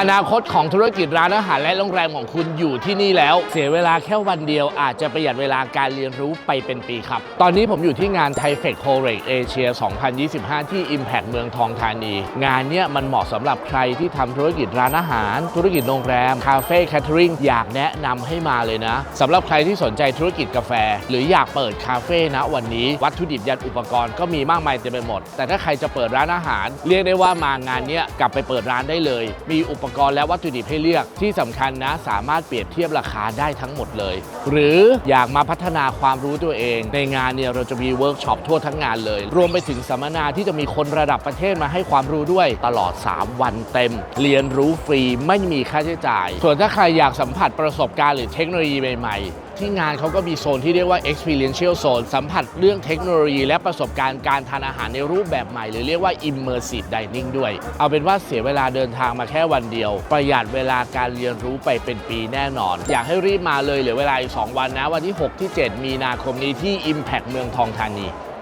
อนาคตของธุรกิจร้านอาหารและโรงแรมของคุณอยู่ที่นี่แล้ว เสียเวลาแค่วันเดียวอาจจะประหยัดเวลาการเรียนรู้ไปเป็นปีครับ ตอนนี้ผมอยู่ที่งานไทเฟกโคเรกเอเชีย 2025 ที่ Impact เมืองทองธานี งานเนี้ยมันเหมาะสำหรับใครที่ทำธุรกิจร้านอาหาร ธุรกิจโรงแรม คาเฟ่แคทเทอริงอยากแนะนำให้มาเลยนะสำหรับใครที่สนใจธุรกิจกาแฟ หรืออยากเปิดคาเฟ่นะวันนี้วัตถุดิบยันอุปกรณ์ก็มีมากมายเต็มไปหมด แต่ถ้าใครจะเปิดร้านอาหาร เรียกได้ว่ามางานเนี้ยกลับไปเปิดร้านได้เลย มีอุปกรณ์และวัตถุดิบให้เลือกที่สำคัญนะ สามารถเปรียบเทียบราคาได้ทั้งหมดเลย หรืออยากมาพัฒนาความรู้ตัวเอง ในงานเนี่ยเราจะมีเวิร์กช็อปทั่วทั้งงานเลย รวมไปถึงสัมมนาที่จะมีคนระดับประเทศมาให้ความรู้ด้วยตลอด 3 วันเต็ม เรียนรู้ฟรีไม่มีค่าใช้จ่าย ส่วนถ้าใครอยากสัมผัสประสบการณ์หรือเทคโนโลยีใหม่ๆ ที่งานเขาก็มีโซนที่เรียกว่า experiential zone สัมผัสเรื่องเทคโนโลยีและประสบการณ์การทานอาหารในรูปแบบใหม่ หรือเรียกว่า immersive dining ด้วย เอาเป็นว่าเสียเวลาเดินทางมาแค่วันเดียว ประหยัดเวลาการเรียนรู้ไปเป็นปีแน่นอน อยากให้รีบมาเลยเหลือเวลาอีก2วันนะ วันที่ 6 ที่ 7 มีนาคมนี้ที่ Impact เมืองทองธานี